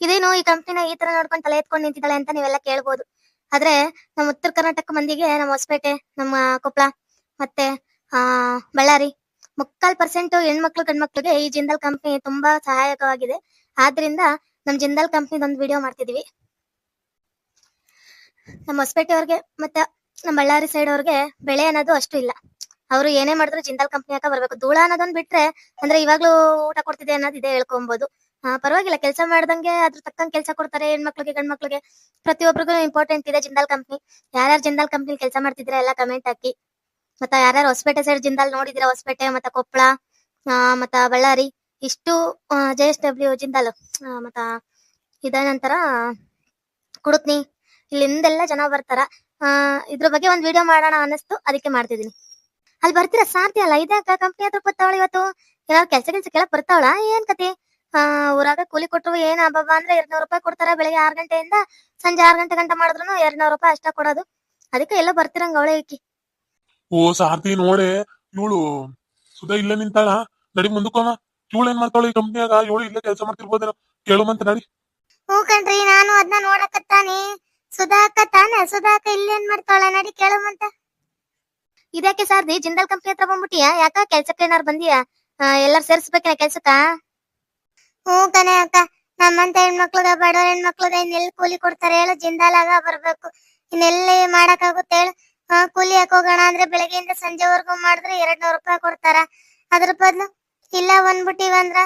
ಇದೇನು ಈ ಕಂಪ್ನಿನ ಈ ತರ ನೋಡ್ಕೊಂಡು ತಲೆ ಎತ್ಕೊಂಡು ನಿಂತಿದ್ದಾಳೆ ಅಂತ ನೀವೆಲ್ಲ ಕೇಳ್ಬೋದು. ಆದ್ರೆ ನಮ್ಮ ಉತ್ತರ ಕರ್ನಾಟಕ ಮಂದಿಗೆ, ನಮ್ಮ ಹೊಸಪೇಟೆ, ನಮ್ಮ ಕೊಪ್ಪಳ ಮತ್ತೆ, ಆ, ಬಳ್ಳಾರಿ ಮುಕ್ಕಾಲ್ ಪರ್ಸೆಂಟ್ ಹೆಣ್ಮಕ್ಳು, ಗಂಡ್ಮಕ್ಳಿಗೆ ಈ ಜಿಂದಾಲ್ ಕಂಪ್ನಿ ತುಂಬಾ ಸಹಾಯಕವಾಗಿದೆ. ಆದ್ರಿಂದ ನಮ್ ಜಿಂದಾಲ್ ಕಂಪ್ನಿದ ಒಂದು ವಿಡಿಯೋ ಮಾಡ್ತಿದೀವಿ. ನಮ್ಮ ಹೊಸಪೇಟೆ ಅವ್ರಿಗೆ ಮತ್ತೆ ನಮ್ಮ ಬಳ್ಳಾರಿ ಸೈಡ್ ಅವ್ರಿಗೆ ಬೆಳೆ ಅನ್ನೋದು ಅಷ್ಟು ಇಲ್ಲ. ಅವರು ಏನೇ ಮಾಡಿದ್ರು ಜಿಂದಾಲ್ ಕಂಪನಿ ಹಾಕ ಬರ್ಬೇಕು. ಧೂಳ ಅನ್ನೋದೊಂದ್ ಬಿಟ್ರೆ ಅಂದ್ರೆ ಇವಾಗ್ಲೂ ಊಟ ಕೊಡ್ತಿದೆ ಅನ್ನೋದು ಇದೇ ಹೇಳ್ಕೊಬಹುದು ಪರವಾಗಿಲ್ಲ, ಕೆಲಸ ಮಾಡ್ದಂಗೆ ಅದ್ರ ತಕ್ಕಂಗೆ ಕೆಲಸ ಕೊಡ್ತಾರೆ ಹೆಣ್ಮಕ್ಳಿಗೆ, ಗಂಡ್ಮಕ್ಳಿಗೆ. ಪ್ರತಿಯೊಬ್ಬರಿಗೂ ಇಂಪಾರ್ಟೆಂಟ್ ಇದೆ ಜಿಂದಾಲ್ ಕಂಪ್ನಿ ಯಾರ್ಯಾರು ಜಿಂದಾಲ್ ಕಂಪನಿ ಕೆಲಸ ಮಾಡ್ತಿದ್ರೆ ಎಲ್ಲ ಕಮೆಂಟ್ ಹಾಕಿ. ಮತ್ತ ಯಾರ್ಯಾರು ಹೊಸಪೇಟೆ ಸೈಡ್ ಜಿಂದಾಲ್ ನೋಡಿದ್ರೆ, ಹೊಸಪೇಟೆ, ಮತ್ತೆ ಕೊಪ್ಪಳ ಮತ್ತ ಬಳ್ಳಾರಿ. ಇಷ್ಟು ಜೆ ಎಸ್ ಡಬ್ಲ್ಯೂ ಜಿಂದಾಲ್. ಮತ್ತ ಇದ ನಂತರ ಕುಡುತ್ನಿ ಇಲ್ಲಿಂದೆಲ್ಲ ಜನ ಬರ್ತಾರ. ಇದ್ರ ಬಗ್ಗೆ ಒಂದ್ ವಿಡಿಯೋ ಮಾಡೋಣ ಅನ್ನಿಸ್ತು. ಅದಕ್ಕೆ ಮಾಡ್ತಿದೀನಿ ಅಲ್ಲಿ ಬರ್ತೀರಾ? ಸಾಧ್ಯ ಅಲ್ಲ. ಇದ್ಯಾಕ ಕಂಪ್ನಿ ಹತ್ರ ಬರ್ತಾವಳ ಇವತ್ತು? ಏನಾದ್ರು ಕೆಲಸ ಕೆಲಸ ಕೆಳಗ್ ಬರ್ತಾವಳ? ಏನ್ ಕತೆ? ಆ ಊರಾಗ ಕೂಲಿ ಕೊಟ್ರು ಏನ್ ಅಬ್ಬಬ್ಬ ಅಂದ್ರೆ ಎರಡ್ನೂರು ರೂಪಾಯಿ ಕೊಡ್ತಾರ ಬೆಳಿಗ್ಗೆ ಆರ್ ಗಂಟೆಯಿಂದ ಸಂಜೆ ಆರ್ ಗಂಟೆ ಗಂಟ ಮಾಡಿದ್ರು ಎರಡ್ನೂರು ರೂಪಾಯಿ ಅಷ್ಟ ಕೊಡೋದು. ಅದಕ್ಕೆ ಎಲ್ಲ ಬರ್ತಿರಂಗ ಅವಳೆ ಇಕ್ಕಿ ಓ ಸಾರ್ತಿ ನೋಡೆ. ಇವಳು ಸುಧಾ ಇಲ್ಲ ನಿಂತಾಳ? ನಡಿ ಮುಂದಕ್ಕೋಮ ಇವಳು ಏನ್ ಮಾಡ್ತಾಳ ಈ ಕಂಪ್ನಿಯಾಗ ಇವಳು ಇಲ್ಲೇ ಕೆಲಸ ಮಾಡ್ತಿರ್ಬೋದೇನೋ. ಕೇಳುಮಂತ ನಡಿ. ಹ್ಞೂ ಕಣ್ರಿ ನಾನು ಅದನ್ನ ನೋಡಕತ್ತಾನೆ. ಸುಧಾಕ ತಾನೆ? ಸುಧಾಕ ಇಲ್ಲೇನ್ ಮಾಡ್ತಾಳ? ನಡಿ ಕೇಳಮಂತ ಇದಕ್ಕೆ ಸಾರ್ದಿ ಜಿಂದಾಲ್ ಕಂಪ್ನಿ ಹತ್ರ ಬಂದ್ಬಿಟ್ಟಿಯ? ಯಾಕ ಕೆಲ್ಸಕ್ಕೆ ಏನಾರು ಬಂದಿಯಾ? ಎಲ್ಲಾರು ಸೇರ್ಸ್ಬೇಕಿನ ಕೆಲ್ಸಕ್ಕ? ಹ್ಞೂ ಕಣೆ ಅಕ್ಕ. ನಮ್ಮಂತ ಹೆಣ್ಮಕ್ಳದ ಬಡವ್ರ ಹೆಣ್ಮಕ್ಳದ ಇನ್ನೆಲ್ಲಿ ಕೂಲಿ ಕೊಡ್ತಾರೆ ಹೇಳು? ಜಿಂದಾಲಾಗ ಬರ್ಬೇಕು. ಇನ್ನೆಲ್ಲಿ ಮಾಡಕ್ಕಾಗುತ್ತೆ ಹೇಳು? ಕೂಲಿ ಹಾಕೋಗೋಣ ಅಂದ್ರೆ ಬೆಳಗ್ಗೆಯಿಂದ ಸಂಜೆವರೆಗೂ ಮಾಡಿದ್ರೆ ಎರಡ್ ನೂರು ರೂಪಾಯಿ ಕೊಡ್ತಾರ. ಅದ್ರ ಬದ್ಲು ಇಲ್ಲ ಬಂದ್ಬಿಟ್ಟಿವ ಅಂದ್ರ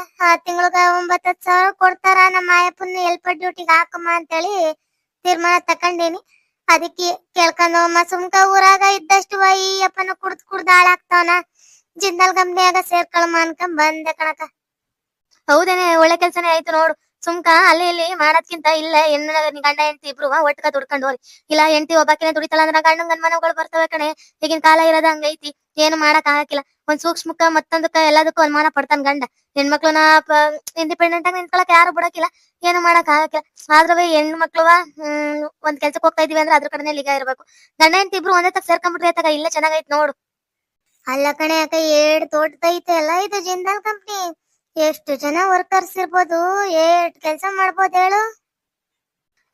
ತಿಂಗಳಿಗೆ ಒಂಬತ್ತು, ಹತ್ತು ಸಾವಿರ ಕೊಡ್ತಾರ. ನಮ್ಮ ಆಯಪ್ಪನ ಎಲ್ಪ ಡ್ಯೂಟಿಗೆ ಹಾಕಮ್ಮ ಅಂತೇಳಿ ತೀರ್ಮಾನ ತಕೊಂಡೀನಿ. ಅದಕ್ಕೆ ಕೇಳ್ಕೊಂಡ್ ಹೋಗಮ್ಮ ಸುಮ್ಕ ಊರಾಗ ಇದ್ದಷ್ಟು ಈ ಅಪ್ಪನ ಕುಡ್ದ್ ಕುಡ್ದ್ ಹಾಳಾಗ್ತಾವನ ಜಿಂದಾಲ್ ಕಂಪ್ನಿಯಾಗ ಸೇರ್ಕೊಳಮ್ಮ ಅನ್ಕೊಂಡ್ ಬಂದೆ ಕಣಕ ಹೌದೇನೆ, ಒಳ್ಳೆ ಕೆಲ್ಸನೇ ಆಯ್ತು ನೋಡು. ಸುಮ್ಕ ಅಲ್ಲಿ ಇಲ್ಲಿ ಮಾಡೋದ್ಕಿಂತ ಇಲ್ಲ ಹೆಣ್ಣು ಗಂಡ ಹೆಂಡತಿ ಇಬ್ರು ಒಟ್ಟಕ ದುಡ್ಕೊಂಡು ಹೋಗಿ. ಇಲ್ಲ ಹೆಂಡತಿ ಒಬ್ಬಾಕಿನ ದುಡಿತಲ್ಲ ಅಂದ್ರೆ ಗಂಡನ್ ಗಂಡ್ ಮನಗಳು ಬರ್ತವೆ ಕಣೆ. ಈಗಿನ ಕಾಲ ಇರೋದ ಹಂಗೈತಿ. ಏನು ಮಾಡಕ್ ಆಗಕ್ಕಿಲ್ಲ. ಒಂದ್ ಸೂಕ್ಷ್ಮಕ್ಕ ಮತ್ತೊಂದಕ್ಕ ಎಲ್ಲದಕ್ಕೂ ಅನುಮಾನ ಪಡ್ತಾನ ಗಂಡ. ಹೆಣ್ಮಕ್ಳನ್ನ ಇಂಡಿಪೆಂಡೆಂಟ್ ಆಗಿ ನಿಂತ್ಕೊಳಕ್ ಯಾರು ಬಿಡಕಿಲ್ಲ ಏನು ಮಾಡಕ್ ಆಗಕ್ಕಿಲ್ಲ. ಆದ್ರೂ ಹೆಣ್ಣು ಮಕ್ಳುವ ಹ್ಮ್, ಒಂದ್ ಕೆಲ್ಸಕ್ಕೆ ಹೋಗ್ತಾ ಇದೀವಿ ಅಂದ್ರೆ ಅದ್ರ ಕಡೆನೇ ಲಿಗ ಇರ್ಬೇಕು. ಗಂಡ ಹೆಂಡತಿ ಇಬ್ರು ಒಂದೇ ತಕ್ಕ ಸೇರ್ಕೊಂಡ್ಬಿಟ್ರಿ ಅತ್ತಾಗ ಇಲ್ಲ ಚೆನ್ನಾಗೈತ್ ನೋಡು. ಅಲ್ಲ ಕಣೆ ಅಕ್ಕ ಏಡ್ ದೊಡ್ಡದೈತೆ ಅಲ್ಲ ಇದು ಜಿಂದಾಲ್ ಕಂಪ್ನಿ ಎಷ್ಟು ಜನ ವರ್ಕರ್ಸ್ ಇರ್ಬೋದು? ಏಟ್ ಕೆಲಸ ಮಾಡ್ಬೋದು ಹೇಳು?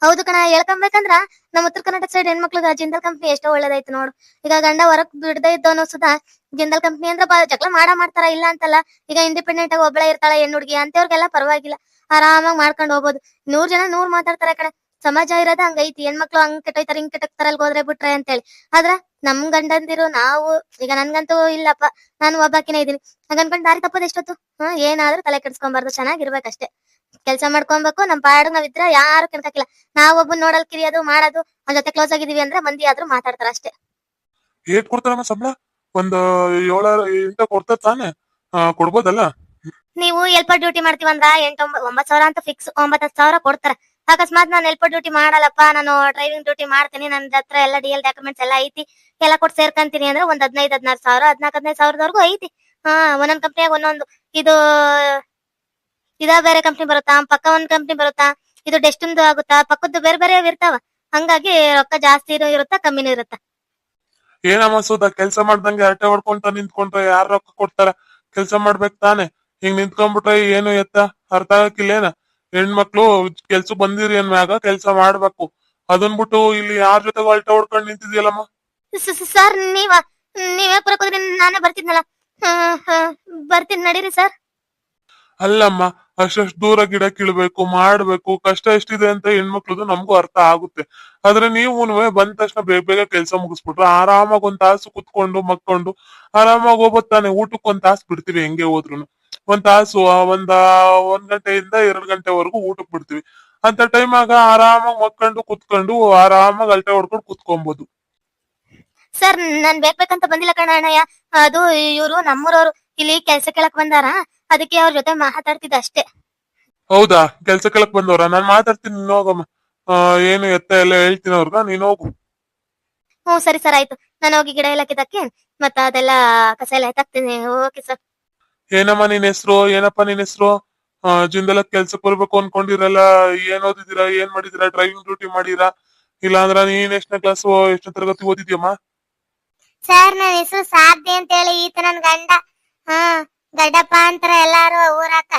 ಹೌದು ಕಣ, ಹೇಳ್ಕೊಬೇಕಂದ್ರ ನಮ್ಮ ಉತ್ತರ ಕರ್ನಾಟಕ ಸೈಡ್ ಹೆಣ್ಮಕ್ಳಿಗೆ ಜಿಂದಲ್ ಕಂಪ್ನಿ ಎಷ್ಟೋ ಒಳ್ಳೇದಾಯ್ತು ನೋಡು. ಈಗ ಗಂಡ ಹೊರಕ್ ಬಿಡದೇ ಅನ್ನೋ ಸುಧಾ ಜಿಂದಲ್ ಕಂಪ್ನಿ ಅಂದ್ರೆ ಜಗಳ ಮಾಡ ಮಾಡ್ತಾರ, ಇಲ್ಲ ಅಂತಲ್ಲ, ಈಗ ಇಂಡಿಪೆಂಡೆಂಟ್ ಆಗಿ ಒಬ್ಬಳ ಇರ್ತಾಳೆ, ಹೆಣ್ಣು ಹುಡುಗಿ ಅಂತವ್ರಿಗೆಲ್ಲ ಪರವಾಗಿಲ್ಲ. ಆರಾಮಾಗಿ ಮಾಡ್ಕೊಂಡು ಹೋಗ್ಬೋದು. ನೂರ್ ಜನ ನೂರ್ ಮಾತಾಡ್ತಾರೆ ಕಡೆ ಸಮಾಜ ಇರೋದ ಹಂಗೈತಿ ಹೆಣ್ಮಕ್ಳು ಹಂಗ್ ಕೆಟ್ಟೋಯ್ತಾರ ಹಿಂಗ್ ಕೆಟ್ಟೋಗ್ತಾರ ಅಲ್ಲಿ ಹೋದ್ರೆ ಬಿಟ್ರೆ ಅಂತೇಳಿ. ಆದ್ರ ನಮ್ ಗಂಡಂದಿರು ನಾವು ಈಗ ನನ್ಗಂತೂ ಇಲ್ಲಪ್ಪ ನಾನು ಒಬ್ಬಾಕಿನ ಇದೀನಿ ಹಂಗ ಅನ್ಕೊಂಡ್ ದಾರಿ ತಪ್ಪೋದ್ ಎಷ್ಟೊತ್ತು? ಹಾ ಏನಾದ್ರೂ ತಲೆ ಕೆಡ್ಸ್ಕೊಂಬಾರ್ದು ಚೆನ್ನಾಗಿರ್ಬೇಕಷ್ಟೇ ಕೆಲ್ಸ ಮಾಡ್ಕೊಬೇಕು ನಮ್ ಪಾಡ್ ನಾವ್ ಇದ್ರ ಯಾರು ಕೆಣಕಿಲ್ಲ ನಾವ್ ಒಬ್ಬ ನೋಡಲ್ ಕಿರಿಯೋದು ಮಾಡೋದು ಅವ್ನ ಜೊತೆ ಕ್ಲೋಸ್ ಆಗಿದೀವಿ ಅಂದ್ರೆ ಮಂದಿ ಆದ್ರೂ ಮಾತಾಡ್ತಾರ ಅಷ್ಟೇ. ಏಟ್ ಕೊಡ್ತಾರಮ್ಮ ಸಂಬಳ? ಒಂದ್ ಏಳ ಎಂಟು ಕೊಡ್ತಾರ ತಾನೆ? ಕೊಡ್ಬೋದಲ್ಲ? ನೀವು ಎಲ್ಪ ಡ್ಯೂಟಿ ಮಾಡ್ತೀವಂದ್ರ ಎಂಟ್ ಒಂಬ- ಒಂಬತ್ ಸಾವಿರ ಅಂತ ಫಿಕ್ಸ್ ಒಂಬತ್ ಸಾವಿರ ಕೊಡ್ತಾರ. ಅಕಸ್ಮಾತ್ ನಾನು ಎಲ್ಪ ಡ್ಯೂಟಿ ಮಾಡಲ್ಲಪ್ಪ, ನಾನು ಡ್ರೈವಿಂಗ್ ಡ್ಯೂಟಿ ಮಾಡ್ತೀನಿ ನನ್ ಹತ್ರ ಎಲ್ಲ ಡಿ ಎಲ್ ಡಾಕ್ಯುಮೆಂಟ್ಸ್ ಎಲ್ಲ ಐತಿ, ಎಲ್ಲ ಕೊಟ್ಟು ಸೇರ್ಕಂತೀನಿ ಅಂದ್ರೆ ಒಂದ್ ಹದಿನೈದು, ಹದಿನಾರು ಸಾವಿರ ಹದಿನಾಲ್ಕು ಹದಿನೈದು ಸಾವಿರದವರೆಗೂ ಐತಿ. ಹಾ, ಒಂದೊಂದ್ ಕಂಪ್ನಿಯಾಗ ಒಂದೊಂದು, ಇದು, ಇದ ಬೇರೆ ಕಂಪ್ನಿ ಬರುತ್ತಾ, ಪಕ್ಕ ಒಂದ್ ಕಂಪ್ನಿ ಬರುತ್ತಾ, ಇದು ಡೆಸ್ಟಿಂದು ಆಗುತ್ತಾ, ಪಕ್ಕದ್ದು ಬೇರೆ ಬೇರೆ ಇರ್ತಾವ, ಹಂಗಾಗಿ ರೊಕ್ಕ ಜಾಸ್ತಿ ಇರುತ್ತಾ, ಕಮ್ಮಿನೂ ಇರುತ್ತಾ. ಏನಮ್ಮ ಸೂದ ಕೆಲ್ಸ ಮಾಡ್ದಂಗೆ ಹರಟೆ ಹೊಡ್ಕೊಂತ ನಿಂತ್ಕೊಂಡ್ರೆ ಯಾರ್ ರೊಕ್ಕ ಕೊಡ್ತಾರ? ಕೆಲ್ಸ ಮಾಡ್ಬೇಕು ತಾನೆ, ಹಿಂಗ್ ನಿಂತ್ಕೊಂಡ್ಬಿಟ್ರೆ ಏನು ಎತ್ತ? ಅರ್ಥ ಆಗಕ್ಕಿಲ್ಲೇನ? ಹೆಣ್ಮಕ್ಳು ಕೆಲ್ಸಕ್ ಬಂದಿರಿ ಅನ್ಮ್ಯಾಗ ಕೆಲ್ಸ ಮಾಡ್ಬೇಕು. ಅದನ್ ಬಿಟ್ಟು ಇಲ್ಲಿ ಯಾರ್ ಜೊತೆ ಅಲ್ಟ ಹೊಡ್ಕೊಂಡ್ ನಿಂತಿದ್ಯಲ್ಲಮ್ಮ? ಸರ್ ನೀವ ನೀವೇ ನಾನೇ ಬರ್ತಿದ್ನಲ್ಲ. ಬರ್ತೀನಿ ನಡೀರಿ ಸರ್. ಅಲ್ಲಮ್ಮ ಅಷ್ಟಷ್ಟು ದೂರ ಗಿಡ ಕೀಳ್ಬೇಕು ಮಾಡ್ಬೇಕು ಕಷ್ಟ ಎಷ್ಟಿದೆ ಅಂತ ಹೆಣ್ಮಕ್ಳದು ನಮಗೂ ಅರ್ಥ ಆಗುತ್ತೆ. ಆದ್ರೆ ನೀವು ಬಂದ ತಕ್ಷಣ ಬೇಗ ಬೇಗ ಕೆಲ್ಸ ಮುಗಿಸ್ಬಿಟ್ರೆ ಆರಾಮಾಗಿ ಒಂದ್ ತಾಸು ಕುತ್ಕೊಂಡು ಮಕ್ಕೊಂಡು ಆರಾಮಾಗಿ ಹೋಗ್ಬೋದು ತಾನೆ ಊಟಕ್ಕೆ ಒಂದ್ ತಾಸು ಬಿಡ್ತೀವಿ ಹೆಂಗೆ ಹೋದ್ರು ಒಂದ್ ತಾಸು ಒಂದ ಒಂದ್ ಗಂಟೆಯಿಂದ ಎರಡ್ ಗಂಟೆವರೆಗೂ ಊಟಕ್ಕೆ ಬಿಡ್ತೀವಿ. ಅಂತ ಟೈಮ್ ಆಗ ಆರಾಮಾಗಿ ಮಕ್ಕೊಂಡು ಕುತ್ಕೊಂಡು ಆರಾಮಾಗಿ ಅಲ್ಟೆ ಹೊಡ್ಕೊಂಡು ಕುತ್ಕೊಬಹುದು ಸರ್ ನಾನ್ ಬೇಕಂತ ಬಂದಿಲ್ಲ ಕಣ ಅಣ್ಣಯ್ಯ. ಅದು ಇವರು ನಮ್ಮೂರವ್ರು ಇಲ್ಲಿ ಕೆಲ್ಸ ಕೇಳಕ್ ಬಂದಾರ. ಅದಕ್ಕೆ ಅವ್ರ ಜೊತೆ ಮಾತಾಡ್ತಿದ್ದ ಅಷ್ಟೇ. ಹೌದಾ? ಕೆಲ್ಸ ಕೆಳಕ್ ಬಂದವ್ರ? ನಾನ್ ಮಾತಾಡ್ತೀನಿ ನೀನ್ ಹೋಗಮ್ಮ. ಏನು ಎತ್ತ ಎಲ್ಲ ಹೇಳ್ತೀನಿ ಅವ್ರಗ ನೀನ್ ಹೋಗು. ಹ್ಞೂ ಸರಿ ಸರ್ ಆಯ್ತು. ನಾನು ಹೋಗಿ ಗಿಡ ಎಲ್ಲ ಕಿದಕ್ಕೆ ಮತ್ತ ಅದೆಲ್ಲ ಕಸ ಎಲ್ಲ ಎತ್ತಾಕ್ತೀನಿ. Okay sir. ಏನಮ್ಮ ನಿನ್ ಹೆಸರು? ಏನಪ್ಪ ನಿನ್ ಹೆಸರು? ಜಿಂದಲ ಕೆಲ್ಸಕ್ ಬರ್ಬೇಕು ಅನ್ಕೊಂಡಿರಲ್ಲ ಏನ್ ಓದಿದೀರಾ ಏನ್ ಮಾಡಿದಿರಾ ಡ್ರೈವಿಂಗ್ ಡ್ಯೂಟಿ ಮಾಡಿರಾ? ಇಲ್ಲಾಂದ್ರ ನೀನ್ ಎಷ್ಟನೇ ಕ್ಲಾಸ್ ಎಷ್ಟನೇ ತರಗತಿ ಓದಿದ್ಯಮ್ಮ? ಸರ್ ನನ್ನ ಹೆಸರು ಸಾಧ್ಯ ಅಂತ ಹೇಳಿ ಈತ ನನ್ ಗಂಡ ಹಾ ಗಡ್ಡಪ್ಪ ಅಂತಾರ ಎಲ್ಲಾರು ಊರಾಕ.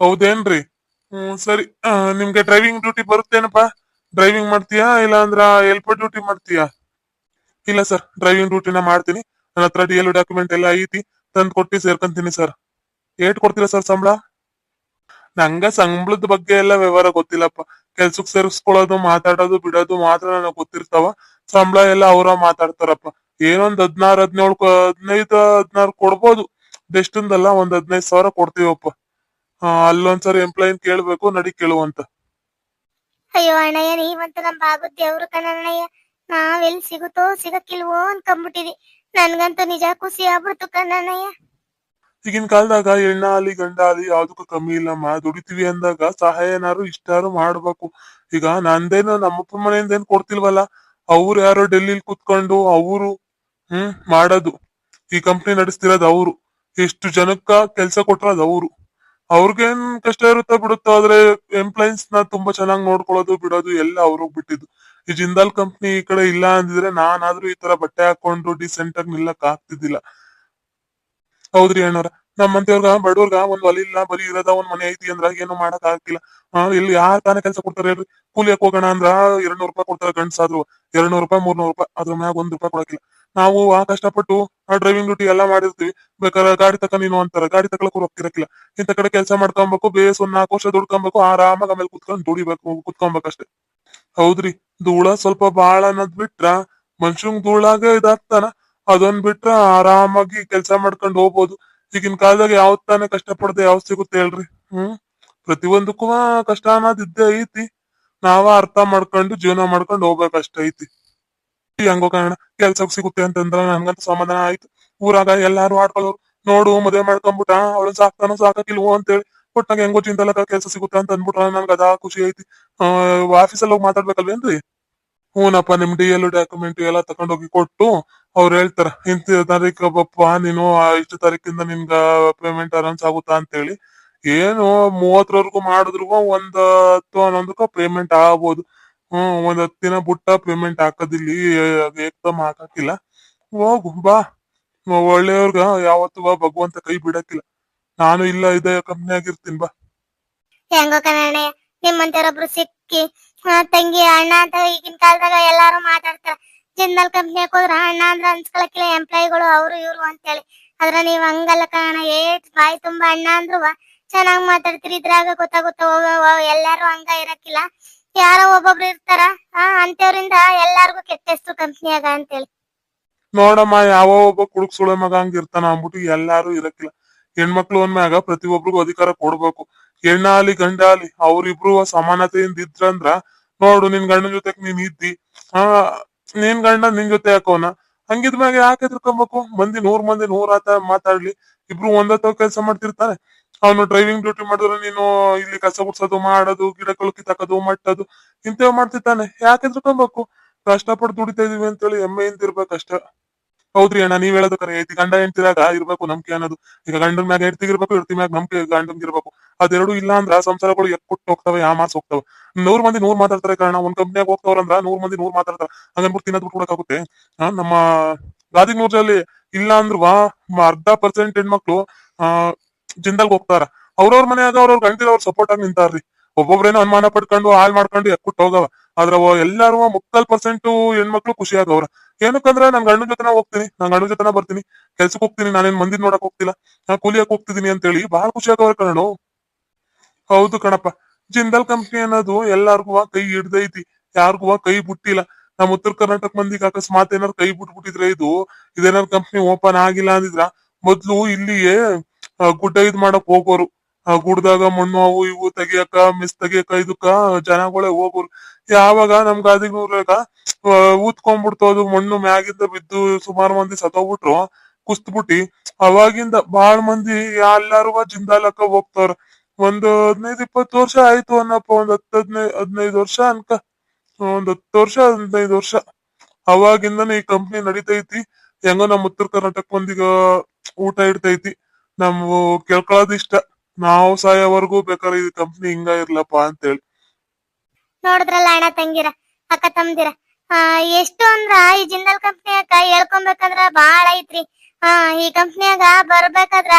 ಹೌದೇನ್ರಿ? ಹ್ಮ್ ಸರಿ. ನಿಮ್ಗೆ ಡ್ರೈವಿಂಗ್ ಡ್ಯೂಟಿ ಬರುತ್ತೇನಪ್ಪ? ಡ್ರೈವಿಂಗ್ ಮಾಡ್ತೀಯಾ ಇಲ್ಲ ಅಂದ್ರ ಎಲ್ಪ್ ಡ್ಯೂಟಿ ಮಾಡ್ತೀಯಾ? ಇಲ್ಲ ಸರ್ ಡ್ರೈವಿಂಗ್ ಡ್ಯೂಟಿನ ಮಾಡ್ತೀನಿ. ನನ್ನ ಹತ್ರ ಡಿ ಎಲ್ ಡಾಕ್ಯುಮೆಂಟ್ ಎಲ್ಲ ಐತಿ, ತಂದ್ ಕೊಟ್ಟು ಸೇರ್ಕೊಂತೀನಿ ಸರ್ ಏಟ್ ಕೊಡ್ತೀರಾ ಸರ್ ಸಂಬಳ? ನಂಗ ಸಂಬಳದ ಬಗ್ಗೆ ಎಲ್ಲ ವ್ಯವಹಾರ ಗೊತ್ತಿಲ್ಲಪ್ಪ. ಕೆಲ್ಸಕ್ ಸೇರಿಸ್ಕೊಳ್ಳೋದು, ಮಾತಾಡೋದು, ಬಿಡೋದು ಮಾತ್ರ ನನಗ್ ಗೊತ್ತಿರ್ತಾವ. ಸಂಬಳ ಎಲ್ಲ ಅವ್ರ ಮಾತಾಡ್ತಾರಪ್ಪ. ಏನೊಂದ್ ಹದ್ನಾರು, ಹದಿನೇಳು ಹದಿನೈದು, ಹದಿನಾರು ಕೊಡ್ಬೋದು. ಬೆಸ್ಟಿಂದಲ್ಲ ಒಂದ್ ಹದಿನೈದು ಸಾವಿರ ಕೊಡ್ತೀವಪ್ಪ. ಅಲ್ಲೊಂದ್ಸರಿ ಎಂಪ್ಲಾಯಿನ್ ಕೇಳ್ಬೇಕು, ನಡಿ ಕೇಳುವಂತ ಅಯ್ಯೋ ಅಣ್ಣಯ್ಯ, ನೀವಂತ ನಮ್ ಬಾಗುದ್ ದೇವ್ರು ಕಣಣ್ಣಯ್ಯ ನಾವೆಲ್ಲಿ ಸಿಗುತ್ತೋ, ಸಿಗಕ್ಕಿಲ್ವೋ ಅನ್ಕೊಂಬಿಟ್ಟಿದಿ. ನನ್ಗಂತೂ ನಿಜ ಖುಷಿ ಆಗ್ಬಿಡ್ತು ಕಣ್ಣಯ್ಯ ಈಗಿನ ಕಾಲದಾಗ ಹೆಣ್ಣ ಆಲಿ, ಗಂಡ, ಆಲಿ, ಯಾವ್ದಕ್ಕೂ ಕಮ್ಮಿ ಇಲ್ಲಮ್ಮ. ದುಡಿತೀವಿ ಅಂದಾಗ ಸಹಾಯ ಸಹಾಯನಾರು ಇಷ್ಟಾರು ಮಾಡ್ಬೇಕು. ಈಗ ನಂದೇನು ನಮ್ಮಪ್ಪ ಮನೆಯಿಂದ ಏನ್ ಕೊಡ್ತಿಲ್ವಲ್ಲ, ಅವ್ರು ಯಾರೋ ಡೆಲ್ಲಿಲಿ ಕುತ್ಕೊಂಡು ಅವರು, ಹ್ಮ್, ಮಾಡೋದು. ಈ ಕಂಪ್ನಿ ನಡೆಸ್ತಿರೋದು ಅವ್ರು. ಎಷ್ಟು ಜನಕ್ಕ ಕೆಲ್ಸ ಕೊಟ್ರದ್ ಅವ್ರು. ಅವ್ರಿಗೇನ್ ಕಷ್ಟ ಇರುತ್ತೋ ಬಿಡುತ್ತೋ ಆದ್ರೆ ಎಂಪ್ಲಾಯೀಸ್ನ ತುಂಬಾ ಚೆನ್ನಾಗಿ ನೋಡ್ಕೊಳ್ಳೋದು, ಬಿಡೋದು ಎಲ್ಲ ಅವ್ರಿಗೆ ಬಿಟ್ಟಿದ್ದು. ಈ ಜಿಂದಾಲ್ ಕಂಪ್ನಿ ಈ ಕಡೆ ಇಲ್ಲ ಅಂದಿದ್ರೆ ನಾನಾದ್ರೂ ಈ ತರ ಬಟ್ಟೆ ಹಾಕೊಂಡು ಡಿಸೆಂಟ್ ಆಗಿ ನಿಲ್ಲಕ್ ಆಗ್ತಿದ್ದಿಲ್ಲ. ಹೌದ್ರಿ ಅಣ್ಣವ್ರ? ನಮ್ಮಂತವ್ರಗ ಬಡವ್ರಗ ಒಂದ್ ಹೊಲ ಇಲ್ಲ ಬರೀ ಇರದ ಒಂದ್ ಮನೆ ಐತಿ ಅಂದ್ರ ಏನು ಮಾಡಕ್ ಆಗಿಲ್ಲ ಇಲ್ಲಿ ಯಾರ್ ತಾನೇ ಕೆಲಸ ಕೊಡ್ತಾರೆ ಹೇಳ್ರಿ? ಕೂಲಿಯಕ್ ಹೋಗೋಣ ಅಂದ್ರ ಎರಡ್ ನೂರ್ ರೂಪಾಯಿ ಕೊಡ್ತಾರೆ ಗಂಡ್ಸಾದ್ರು. ಎರಡ್ ನೂರ್ ರೂಪಾಯಿ, ಮೂರ್ನೂರ್ ರೂಪಾಯಿ, ಅದ್ರ ಮ್ಯಾಗ ಒಂದ್ ರೂಪಾಯಿ ಕೊಡಕಿಲ್ಲ ನಾವು ಆ ಕಷ್ಟಪಟ್ಟು ಆ ಡ್ರೈವಿಂಗ್ ಡ್ಯೂಟಿ ಎಲ್ಲಾ ಮಾಡಿರ್ತೀವಿ. ಬೇಕಾದ್ರೆ ಗಾಡಿ ತಕ ನೀನು ಅಂತಾರ. ಗಾಡಿ ತಕೊಳಕ್ ಹೋಗ್ತಿರಕಿಲ್ಲ ಇಂತ ಕಡೆ ಕೆಲಸ ಮಾಡ್ಕೊಬೇಕು, ಬೇಸ್ ಒಂದ್ ನಾಲ್ಕು ವರ್ಷ ದುಡ್ಕೊಬೇಕು, ಆರಾಮಾಗಿ ಆಮೇಲೆ ಕುತ್ಕೊಂಡ್ ದುಡಿಬೇಕು, ಕುತ್ಕೊಬೇಕಷ್ಟೇ. ಹೌದ್ರಿ, ಧೂಳ ಸ್ವಲ್ಪ ಬಾಳ ಅನ್ನೋದ್ ಬಿಟ್ರ ಮನುಷ್ಯಂಗ್ ಧೂಳಾಗ ಇದಾಗ್ತಾನ ಅದೊಂದ್ ಬಿಟ್ರ ಆರಾಮಾಗಿ ಕೆಲಸ ಮಾಡ್ಕೊಂಡ್ ಹೋಗ್ಬೋದು. ಈಗಿನ ಕಾಲದಾಗ ಯಾವತ್ ತಾನೇ ಕಷ್ಟ ಪಡದೆ ಯಾವ್ ಸಿಗುತ್ತೆ ಹೇಳ್ರಿ? ಹ್ಮ್, ಪ್ರತಿಯೊಂದಕ್ಕೂ ಕಷ್ಟ ಅನ್ನೋದ್ ಇದ್ದೇ ಐತಿ. ನಾವ ಅರ್ಥ ಮಾಡ್ಕೊಂಡು ಜೀವನ ಮಾಡ್ಕೊಂಡು ಹೋಗ್ಬೇಕಷ್ಟ ಐತಿ. ಹೆಂಗೋ ಕಾರಣ ಕೆಲ್ಸಕ್ ಸಿಗುತ್ತೆ ಅಂತಂದ್ರ ನನ್ಗಂತ ಸಮಾಧಾನ ಆಯ್ತು. ಊರಾಗ ಎಲ್ಲಾರು ಆಡ್ಕೊಳ್ಳೋರು ನೋಡು ಮದ್ವೆ ಮಾಡ್ಕೊಂಬಿಟ್ಟ ಅವಳು ಸಾಕ್ತಾನೋ ಸಾಕಿಲ್ವೋ ಅಂತೇಳಿ ಒಟ್ನಾಗ ಹೆಂಗೋ ಚಿಂತಲಕ ಕೆಲಸ ಸಿಗುತ್ತೆ ಅಂತ ಅಂದ್ಬಿಟ್ರ ನನ್ಗ ಅದಾ ಖುಷಿ ಐತಿ. ಆಫೀಸಲ್ಲಿ ಹೋಗಿ ಮಾತಾಡ್ಬೇಕಲ್ವೇನ್ರಿ? ಹೂನಪ್ಪ, ನಿಮ್ ಡಿ ಎಲ್ ಡಾಕ್ಯುಮೆಂಟ್ ಎಲ್ಲ ತಕೊಂಡೋಗಿ ಕೊಟ್ಟು ಅವ್ರು ಹೇಳ್ತಾರ ಇಂತ ತಾರೀಕು ಬಪ್ಪ ನೀನು ಇಷ್ಟು ತಾರೀಕಿಂದ ನಿನ್ಗ ಪೇಮೆಂಟ್ ಅನೌನ್ಸ್ ಆಗುತ್ತಾ ಅಂತೇಳಿ. ಏನು ಮೂವತ್ತರವರೆಗೂ ಮಾಡಿದ್ರು ಒಂದ್ ಹತ್ತು, ಹನ್ನೊಂದಕ್ಕ ಪೇಮೆಂಟ್ ಆಗ್ಬೋದು. ಹ್ಮ್, ಒಂದ್ ಹತ್ತು ದಿನ ಬಿಟ್ಟ ಪೇಮೆಂಟ್ ಹಾಕೋದಿಲ್ಲಿ, ಏಕ್ದಮ್ ಹಾಕಾಕಿಲ್ಲ. ಹೋಗು, ಬಾ. ಒಳ್ಳೆಯವ್ರಗ ಯಾವತ್ತು ಬಾ, ಭಗವಂತ ಕೈ ಬಿಡಕ್ಕಿಲ್ಲ ನಾನು ಇಲ್ಲ ಇದೆ ಕಂಪ್ನಿ ಆಗಿರ್ತೀನಿ ಬಾ. ಹೆಂಗೋ ನಿಮ್ಮಂತವ್ರೊಬ್ರು ಸಿಕ್ಕಿ ಆ, ತಂಗಿ ಅಣ್ಣ ಅಂತ ಈಗಿನ ಕಾಲದಾಗ ಎಲ್ಲಾರು ಮಾತಾಡ್ತಾರ. ಜಿಂದಲ್ ಕಂಪ್ನಿ ಹೋದ್ರ ಅಣ್ಣ ಅಂದ್ರ ಅನ್ಸ್ಕೊಳಕಿಲ್ಲ ಎಂಪ್ಲಾಯಿಗಳು ಅವ್ರು ಇವ್ರು ಅಂತೇಳಿ. ಆದ್ರ ನೀವ್ ಹಂಗಲ್ಲ ಕಾರಣ ಏಟ್ ಬಾಯಿ ತುಂಬಾ ಅಣ್ಣ ಅಂದ್ರು ಚೆನ್ನಾಗ್ ಮಾತಾಡ್ತೀರಿ ಇದ್ರಾಗ ಗೊತ್ತಾಗುತ್ತ ಎಲ್ಲಾರು ಹಂಗ ಇರಕ್ಕಿಲ್ಲ. ಯಾರೋ ಒಬ್ಬೊಬ್ರು ಇರ್ತಾರ ಆ ಅಂತವ್ರಿಂದ ಎಲ್ಲಾರ್ಗು ಕೆಟ್ಟ ಹೆಸ್ರು ಕಂಪ್ನಿಯಾಗ ಅಂತೇಳಿ. ನೋಡಮ್ಮ ಯಾವ ಒಬ್ಬ ಕುಡುಕ್ ಸುಳೆ ಮಗ ಹಂಗಿರ್ತಾನ ಅಂದ್ಬಿಟ್ಟು ಎಲ್ಲಾರು ಇರಕ್ಕಿಲ್ಲ. ಹೆಣ್ಮಕ್ಳು ಪ್ರತಿ ಪ್ರತಿಯೊಬ್ರಿಗೂ ಅಧಿಕಾರ ಕೊಡ್ಬೇಕು. ಹೆಣ್ಣಾಲಿ ಗಂಡಾಲಿ ಅವ್ರಿಬ್ರು ಸಮಾನತೆಯಿಂದ ಇದ್ರಂದ್ರ ನೋಡು ನಿನ್ ಗಂಡನ ಜೊತೆ ನೀನ್ ಇದ್ದಿ. ಆ ನಿನ್ ಗಂಡ ನಿನ್ ಜೊತೆ ಹಾಕೋನ ಹಂಗಿದ್ಮ್ಯಾಗ ಯಾಕೆ ಎದ್ರಕೊಬೇಕು ಮಂದಿ ನೂರ್ ಮಂದಿ ನೂರ್ ಆತ ಮಾತಾಡ್ಲಿ. ಇಬ್ರು ಒಂದತ್ತ ಕೆಲಸ ಮಾಡ್ತಿರ್ತಾರೆ. ಅವನು ಡ್ರೈವಿಂಗ್ ಡ್ಯೂಟಿ ಮಾಡಿದ್ರೆ ನೀನು ಇಲ್ಲಿ ಕಸ ಗುಡ್ಸೋದು, ಮಾಡೋದು ಗಿಡಗಳು ಕಿತ್ತಾಕೋದು ಮಟ್ಟದು, ಇಂಥವ್ ಮಾಡ್ತಿರ್ತಾನೆ. ಯಾಕೆ ಎದ್ರಕೊಬೇಕು ಕಷ್ಟಪಟ್ಟು ದುಡಿತಾ ಇದೀವಿ ಅಂತೇಳಿ ಹೆಮ್ಮೆಯಿಂದ ಇರ್ಬೇಕಷ್ಟ. ಹೌದ್ರಿ ಅಣ್ಣ ನೀವ್ ಹೇಳೋದು ಕರೆ. ಐತಿ ಗಂಡ ಹೆಂಡತಿದಾಗ ಇರ್ಬೇಕು ನಂಬಿಕೆ ಅನ್ನೋದು. ಈಗ ಗಂಡನ ಮ್ಯಾಗ ಹೆಂಡತಿ ಇರ್ಬೇಕು ಹೆಂಡತಿ ಮ್ಯಾಗ ನಂಬಿಕೆ ಗಂಡನ್ ಇರ್ಬೇಕು. ಅದೆರಡು ಇಲ್ಲ ಅಂದ್ರ ಸಂಸಾರಗಳು ಎಕ್ಕುಟ್ಟು ಹೋಗ್ತವೆ ಯಾ ಮಾಸ್ ಹೋಗ್ತವೆ. ನೂರ್ ಮಂದಿ ನೂರ್ ಮಾತಾಡ್ತಾರೆ ಕಾರಣ ಒಂದ್ ಕಂಪ್ನಿಯಾಗ ಹೋಗ್ತವ್ರಂದ್ರ ನೂರ್ ಮಂದಿ ನೂರ್ ಮಾತಾಡ್ತಾರೆ. ಹಂಗನ್ಬಿಟ್ಟು ತಿನ್ನೋದ್ ಆ, ನಮ್ಮ ಗಾದಿ ನೂರ್ಜಲ್ಲಿ ಇಲ್ಲ ಅಂದ್ರು ಅರ್ಧ ಪರ್ಸೆಂಟ್ ಹೆಣ್ಮಕ್ಳು ಆ ಜಿಂದಲ್ ಹೋಗ್ತಾರ. ಅವ್ರವ್ರ ಮನೆಯಾಗ ಅವ್ರವ್ರ ಅವ್ರ ಸಪೋರ್ಟ್ ಆಗಿ ನಿಂತಾರ್ರಿ. ಒಬ್ಬೊಬ್ರೇನೋ ಅನುಮಾನ ಪಡ್ಕೊಂಡು ಹಾಳ್ ಮಾಡ್ಕೊಂಡು ಎಕ್ಕುಟ್ಟು ಹೋಗವ. ಆದ್ರ ಎಲ್ಲಾರು ಮುಕ್ಕಾಲ್ ಪರ್ಸೆಂಟ್ ಹೆಣ್ಮಕ್ಳು ಖುಷಿ ಆಗವ್ರ ಏನಕ್ಕಂದ್ರ ನನ್ ಗಂಡನ ಜೊತೆನ ಹೋಗ್ತೀನಿ. ನನ್ ಗಂಡನ ಜೊತೆನ ಬರ್ತೀನಿ. ಕೆಲ್ಸಕ್ಕೆ ಹೋಗ್ತೀನಿ. ನಾನೇನ್ ಮಂದಿ ನೋಡಕ್ ಹೋಗ್ತಿಲ್ಲ. ನಾ ಕೂಲಿಯಕ್ ಹೋಗ್ತಿದೀನಿ ಅಂತೇಳಿ ಬಹಳ ಖುಷಿ ಆಗವ್ರ ಕಣ್ಣು ಹೌದು ಕಣಪ್ಪ. ಜಿಂದಾಲ್ ಕಂಪ್ನಿ ಅನ್ನೋದು ಎಲ್ಲಾರ್ಗು ಕೈ ಹಿಡ್ದೈತಿ. ಯಾರಿಗೂ ಕೈ ಬಿಟ್ಟಿಲ್ಲ ನಮ್ ಉತ್ತರ ಕರ್ನಾಟಕ ಮಂದಿಗೆ ಅಕಸ್ಮಾತ್ ಏನಾರು ಕೈ ಬಿಟ್ಬಿಟ್ಟಿದ್ರೆ ಇದು, ಇದೇನಾರು ಕಂಪ್ನಿ ಓಪನ್ ಆಗಿಲ್ಲ ಅಂದಿದ್ರ ಮೊದ್ಲು ಇಲ್ಲಿಯೇ ಗುಡ್ಡ ಇದ್ ಮಾಡಕ್ ಹೋಗೋರು. ಆ ಗುಡ್ದಾಗ ಮಣ್ಣು ಅವು ಇವು ತೆಗಿಯಕ, ಮಿಸ್ ತೆಗಿಯಕ, ಇದಕ್ಕ ಜನಗಳೇ ಹೋಗೋರು ಯಾವಾಗ ನಮ್ ಗಾದಿಗೂರಾಗ ಊದ್ಕೊಂಡ್ಬಿಡ್ತು ಅದು ಮಣ್ಣು ಮ್ಯಾಗಿಂದ ಬಿದ್ದು ಸುಮಾರು ಮಂದಿ ಸತ್ತೋಗ್ಬಿಟ್ರು, ಕುಸ್ತ್ಬಿಟ್ಟಿ. ಅವಾಗಿಂದ ಬಾಳ್ ಮಂದಿ ಎಲ್ಲಾರು ಜಿಂದಾಲಕ್ಕ ಹೋಗ್ತಾರ ಒಂದ್ ಹದಿನೈದು, ಇಪ್ಪತ್ತು ವರ್ಷ ಆಯ್ತು ಅನ್ನಪ್ಪ, ಒಂದ್ ಹತ್ ಹದಿನೈದು ಹದಿನೈದು ವರ್ಷ ಅನ್ಕ. ಒಂದ್ ಹತ್ತು ವರ್ಷ, ಹದಿನೈದು ವರ್ಷ. ಅವಾಗಿಂದನೇ ಈ ಕಂಪ್ನಿ ನಡಿತೈತಿ. ಹೆಂಗೋ ನಮ್ ಉತ್ತರ ಕರ್ನಾಟಕ ಮಂದಿಗ ಊಟ ಇಡ್ತೈತಿ. ನಾವು ಕೇಳ್ಕೊಳ್ಳೋದ್ ಇಷ್ಟ. ನಾವು ಸಾಯೋವರೆಗೂ ಬೇಕಾದ್ರೆ ಈ ಕಂಪ್ನಿ ಹಿಂಗ ಇರ್ಲಪ್ಪ ಅಂತೇಳಿ. ನೋಡಿದ್ರಲ್ಲ ಅಣ್ಣ ತಂಗಿರ, ಅಕ್ಕ ತಮ್ದಿರ. ಎಷ್ಟು ಅಂದ್ರ ಈ ಜಿಂದಾಲ್ ಅಕ್ಕ ಹೇಳ್ಕೊಬೇಕಂದ್ರ ಬಾಳ ಐತ್ರಿ. ಹಾ ಈ ಕಂಪ್ನಿಯಾಗ ಬರ್ಬೇಕಾದ್ರ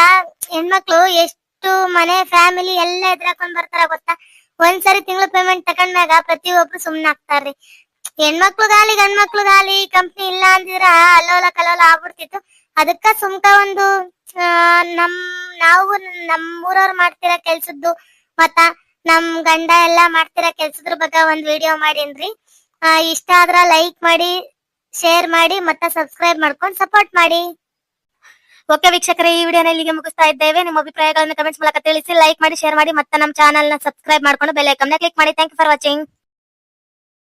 ಹೆಣ್ಮಕ್ಳು ಎಷ್ಟು ಮನೆ ಫ್ಯಾಮಿಲಿ ಎಲ್ಲ ಎದ್ರಾಕೊಂಡ್ ಬರ್ತಾರ ಗೊತ್ತಾ? ಒಂದ್ಸರಿ ತಿಂಗಳ ಪೇಮೆಂಟ್ ತಕೊಂಡ್ಮ್ಯಾಗ ಪ್ರತಿಯೊಬ್ರು ಸುಮ್ನ ಆಗ್ತಾರ್ರಿ. ಹೆಣ್ಮಕ್ಳುಗಾಲಿ ಗಂಡ್ಮಕ್ಳುಗಾಲಿ ಕಂಪ್ನಿ ಇಲ್ಲ ಅಂದಿದ್ರ ಅಲ್ಲೋಲ ಕಲ್ಲೋಲ ಆಗ್ಬಿಡ್ತಿತ್ತು. ಅದಕ್ಕ ಸುಮ್ಕ ಒಂದು ನಮ್, ನಾವು ನಮ್ ಊರವ್ರು ಮಾಡ್ತಿರೋ ಕೆಲ್ಸದ್ದು ಮತ್ತ ನಮ್ ಗಂಡ ಎಲ್ಲಾ ಮಾಡ್ತಿರೋ ಕೆಲ್ಸದ್ರ ಬಗ್ಗೆ ಒಂದ್ ವಿಡಿಯೋ ಮಾಡೀನ್ರಿ. ಇಷ್ಟ ಆದ್ರ ಲೈಕ್ ಮಾಡಿ ಶೇರ್ ಮಾಡಿ ಮತ್ತೆ ಸಬ್ಸ್ಕ್ರೈಬ್ ಮಾಡ್ಕೊಂಡು ಸಪೋರ್ಟ್ ಮಾಡಿ. ಓಕೆ ವೀಕ್ಷಕರೇ, ಈ ವಿಡಿಯೋನ ಇಲ್ಲಿಗೆ ಮುಗಿಸ್ತಾ ಇದ್ದೇವೆ. ನಿಮ್ಮ ಅಭಿಪ್ರಾಯಗಳನ್ನು ಕಮೆಂಟ್ಸ್ ಮೂಲಕ ತಿಳಿಸಿ ಲೈಕ್ ಮಾಡಿ ಶೇರ್ ಮಾಡಿ ಮತ್ತೆ ನಮ್ಮ ನ ಸಬ್ಸ್ಕ್ರೈಬ್ ಮಾಡ್ಕೊಂಡು ಬೆಲ್ ಐಕನ್ ಕ್ಲಿಕ್ ಮಾಡಿ. Thank you for watching